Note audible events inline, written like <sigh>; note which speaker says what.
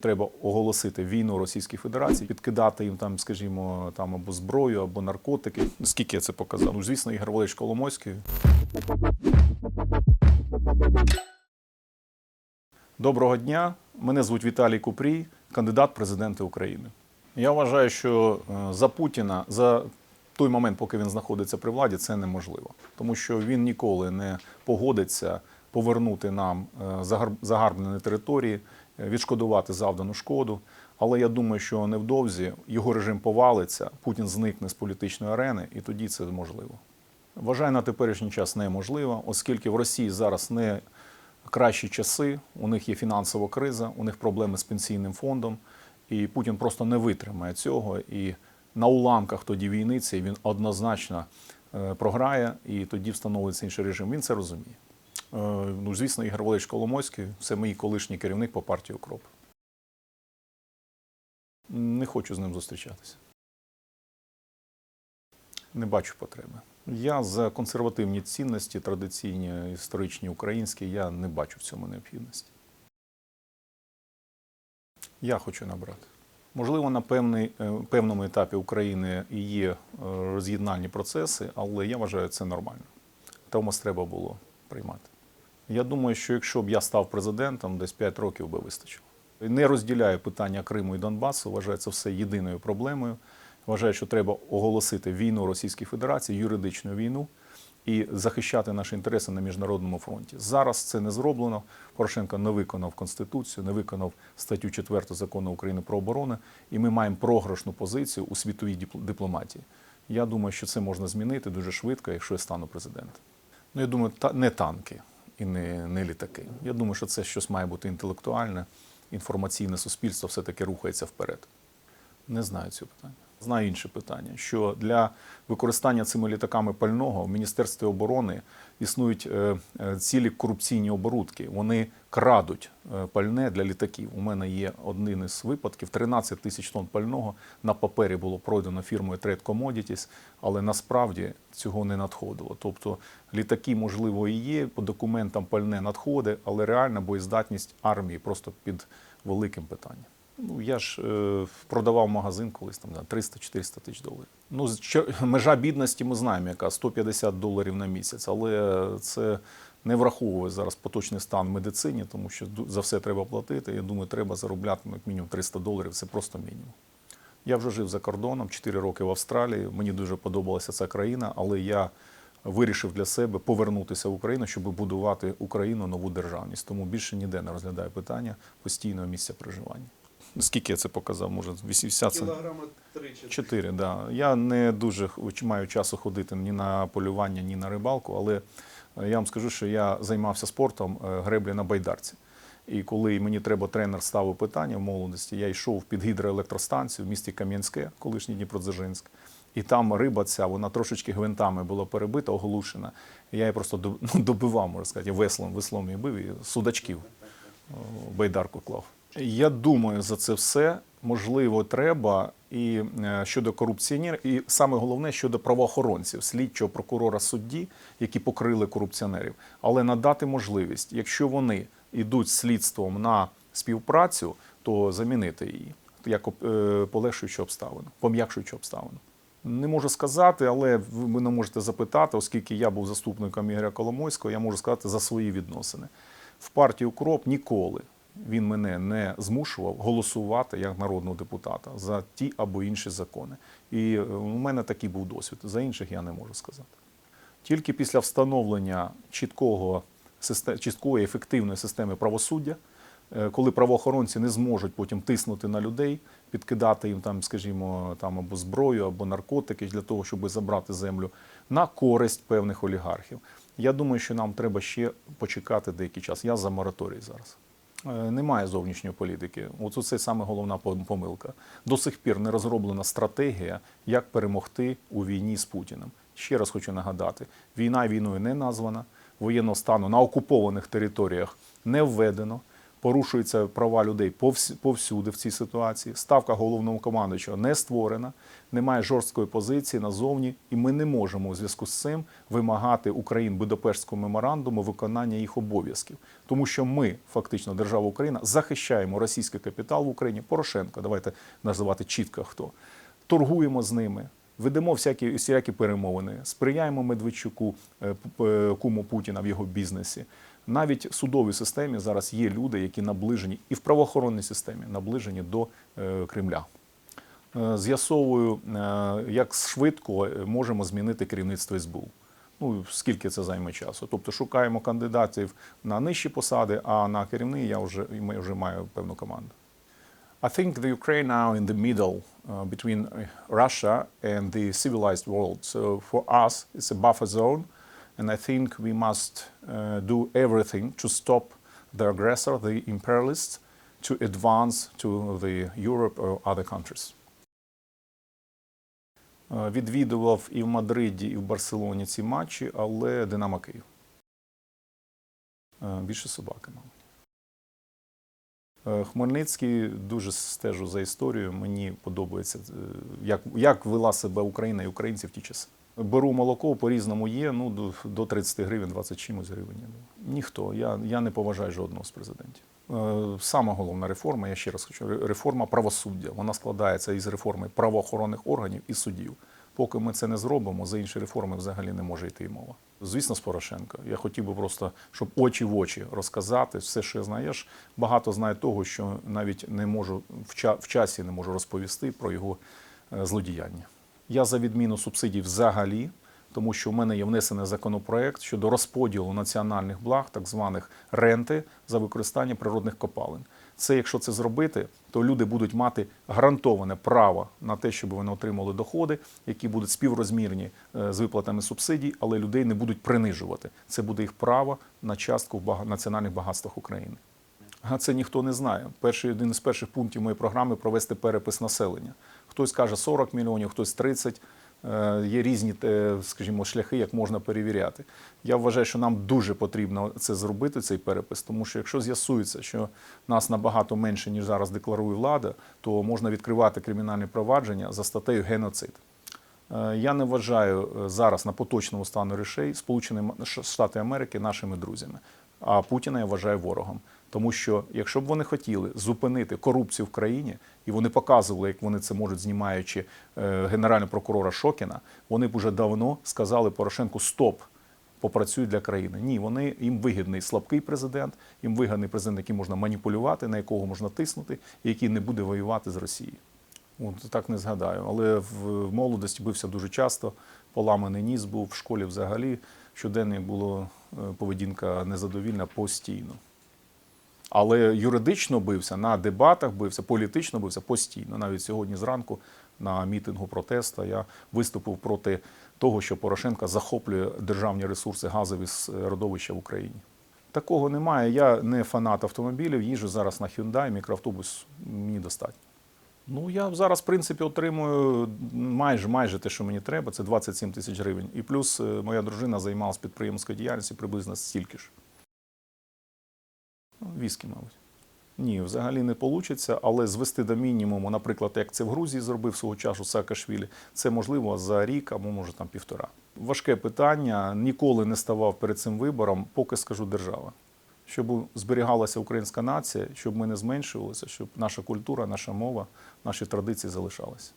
Speaker 1: Треба оголосити війну Російській Федерації, підкидати їм там, скажімо, там або зброю, або наркотики. Скільки я це показав? Ну, звісно, Ігор Валерійович Коломойський. Доброго дня. Мене звуть Віталій Купрій, кандидат в президенти України. Я вважаю, що е, за Путіна за той момент, поки він знаходиться при владі, це неможливо, тому що він ніколи не погодиться повернути нам е, загарбнені території, відшкодувати завдану шкоду. Але я думаю, що невдовзі його режим повалиться, Путін зникне з політичної арени, і тоді це можливо. Вважаю на теперішній час неможливо, оскільки в Росії зараз не кращі часи, у них є фінансова криза, у них проблеми з пенсійним фондом, і Путін просто не витримає цього. І на уламках тоді війни цей він однозначно е, програє, і тоді встановиться інший режим. Він це розуміє. Е, Ну, звісно, Ігор Валерійович Коломойський це мій колишній керівник по партії Укроп. Не хочу з ним зустрічатися. Не бачу потреби. Я за консервативні цінності, традиційні, історичні, українські, я не бачу в цьому необхідності. Я хочу набрати. Можливо, на певний, е, певному етапі України і є е, роз'єднальні процеси, але я вважаю це нормально. Томос треба було приймати. Я думаю, що якщо б я став президентом, десь 5 років би вистачило. Не розділяю питання Криму і Донбасу, вважаю це все єдиною проблемою. Вважаю, що треба оголосити війну Російській Федерації, юридичну війну і захищати наші інтереси на міжнародному фронті. Зараз це не зроблено. Порошенко не виконав конституцію, не виконав статтю 4 закону України про оборону, і ми маємо програшну позицію у світовій дипл- дипломатії. Я думаю, що це можна змінити дуже швидко, якщо я стану президентом. Ну, я думаю, та не танки і не, не літаки. Я думаю, що це щось має бути інтелектуальне, інформаційне суспільство все-таки рухається вперед. Не знаю цього питання. Знаю інше питання, що для використання цими літаками пального в Міністерстві оборони існують е, е, цілі корупційні оборудки. Вони крадуть е, пальне для літаків. У мене є один із випадків: 13 тисяч тонн пального на папері було пройдено фірмою Trade Commodities, але насправді цього не надходило. Тобто літаки, можливо, і є, по документам пальне надходить, але реальна боєздатність армії просто під великим питанням. Ну, я ж е, продавав магазин колись там 300-400 тисяч доларів. Ну, з- <laughs> межа бідності ми знаємо, яка 150 доларів на місяць, але це не враховує зараз поточний стан в медицині, тому що за все треба платити. Я думаю, треба заробляти ну, як мінімум 300 доларів, це просто мінімум. Я вже жив за кордоном 4 роки в Австралії. Мені дуже подобалася ця країна, але я вирішив для себе повернутися в Україну, щоб будувати Україну нову державність. Тому більше ніде не розглядаю питання постійного місця проживання. Скільки я це показав? Може, 80?
Speaker 2: Кілограма 3-4.
Speaker 1: Чотири, да. Я не дуже маю часу ходити ні на полювання, ні на рибалку, але е, я вам скажу, що я займався спортом е, греблі на байдарці. І коли мені треба тренер ставив питання в молодості, я йшов під гідроелектростанцію в місті Кам'янське, колишній Дніпродзержинськ. І там риба ця, вона трошечки гвинтами була перебита, оглушена. І я її просто <laughs> ну, добивав, можна сказати, веслом, веслом її бив і судачків байдарку клав. Я думаю, за це все можливо треба і е, щодо корупціонерів, і саме головне щодо правоохоронців, слідчого прокурора судді, які покрили корупціонерів, але надати можливість, якщо вони йдуть слідством на співпрацю, то замінити її як е, полегшуючу обставину, пом'якшуючу обставину. Не можу сказати, але ви мене можете запитати, оскільки я був заступником Ігоря Коломойського, я можу сказати за свої відносини. В партії Укроп ніколи він мене не змушував голосувати як народного депутата за ті або інші закони. І е, у мене такий був досвід. За інших я не можу сказати. Тільки після встановлення чіткого чіткої ефективної системи правосуддя, е, коли правоохоронці не зможуть потім тиснути на людей, підкидати їм там, скажімо, там або зброю, або наркотики для того, щоб забрати землю на користь певних олігархів. Я думаю, що нам треба ще почекати деякий час. Я за мораторій зараз. Е, Немає зовнішньої політики. Оце це саме головна помилка. До сих пір не розроблена стратегія, як перемогти у війні з Путіним. Ще раз хочу нагадати: війна війною не названа, воєнного стану на окупованих територіях не введено. Порушуються права людей повсюди в цій ситуації. Ставка головного командуючого не створена, немає жорсткої позиції назовні, і ми не можемо у зв'язку з цим вимагати Україн Будапештського меморандуму виконання їх обов'язків, тому що ми, фактично, держава Україна, захищаємо російський капітал в Україні. Порошенко, давайте називати чітко хто торгуємо з ними. Ведемо всякі всілякі перемовини, сприяємо Медведчуку, е, е, куму Путіна в його бізнесі. Навіть в судовій системі зараз є люди, які наближені, і в правоохоронній системі наближені до е, Кремля. Е, З'ясовую, е, як швидко можемо змінити керівництво СБУ. Ну, скільки це займе часу. Тобто шукаємо кандидатів на нижчі посади, а на керівні я вже, ми вже маю певну команду. I think the Ukraine now in the middle uh, between Russia and the civilized world. So for us, it's a buffer zone, and I think we must uh, do everything to stop the aggressor, the imperialists, to advance to the Europe or other countries. Е, Відвідував і в Мадриді, і в Барселоні ці матчі, але Динамо Київ. Е, Більше собаки, мабуть. Е, Хмельницький дуже стежу за історією. Мені подобається, як, як вела себе Україна і українці в ті часи. Беру молоко, по-різному є, ну, до, до 30 гривень, 20 чимось гривень. Ніхто. Я, я не поважаю жодного з президентів. Е, Сама головна реформа, я ще раз хочу, реформа правосуддя. Вона складається із реформи правоохоронних органів і судів. Поки ми це не зробимо, за інші реформи взагалі не може йти мова. Звісно, з Порошенка. Я хотів би просто, щоб очі в очі розказати все, що я знаю. Я ж багато знаю того, що навіть не можу в, часі не можу розповісти про його е, злодіяння. Я за відміну субсидій взагалі, тому що в мене є внесений законопроект щодо розподілу національних благ, так званих ренти за використання природних копалин. Це, якщо це зробити, то люди будуть мати гарантоване право на те, щоб вони отримали доходи, які будуть співрозмірні е, з виплатами субсидій, але людей не будуть принижувати. Це буде їх право на частку в національних багатствах України. А це ніхто не знає. Перший один із перших пунктів моєї програми провести перепис населення. Хтось каже 40 мільйонів, хтось 30. Е, Є різні, е, скажімо, шляхи, як можна перевіряти. Я вважаю, що нам дуже потрібно це зробити, цей перепис, тому що якщо з'ясується, що нас набагато менше, ніж зараз декларує влада, то можна відкривати кримінальне провадження за статтею геноцид. Е, Я не вважаю зараз на поточному стану речей Сполучені Штати Америки нашими друзями, а Путіна я вважаю ворогом. Тому що якщо б вони хотіли зупинити корупцію в країні, і вони показували, як вони це можуть, знімаючи е, генерального прокурора Шокіна, вони б уже давно сказали Порошенку Стоп, попрацюй для країни. Ні, вони їм вигідний слабкий президент, їм вигідний президент, яким можна маніпулювати, на якого можна тиснути, і який не буде воювати з Росією. От так не згадаю. Але в, молодості бився дуже часто. Поламаний ніс був в школі взагалі. Щоденно була поведінка незадовільна постійно. Але юридично бився, на дебатах бився, політично бився постійно. Навіть сьогодні зранку на мітингу протесту я виступив проти того, що Порошенко захоплює державні ресурси газові з е, родовища в Україні. Такого немає. Я не фанат автомобілів, їжджу зараз на Hyundai, мікроавтобус мені достатньо. Ну, я зараз, в принципі, отримую майже майже те, що мені треба, це 27 тисяч гривень. І плюс е, моя дружина займалась підприємською діяльністю приблизно стільки ж. Ну, Віскі, мабуть. Ні, взагалі не вийде, але звести до мінімуму, наприклад, як це в Грузії зробив свого часу Саакашвілі, це можливо за рік або може там півтора. Важке питання. Ніколи не ставав перед цим вибором, поки скажу держава. Щоб зберігалася українська нація, щоб ми не зменшувалися, щоб наша культура, наша мова, наші традиції залишалися.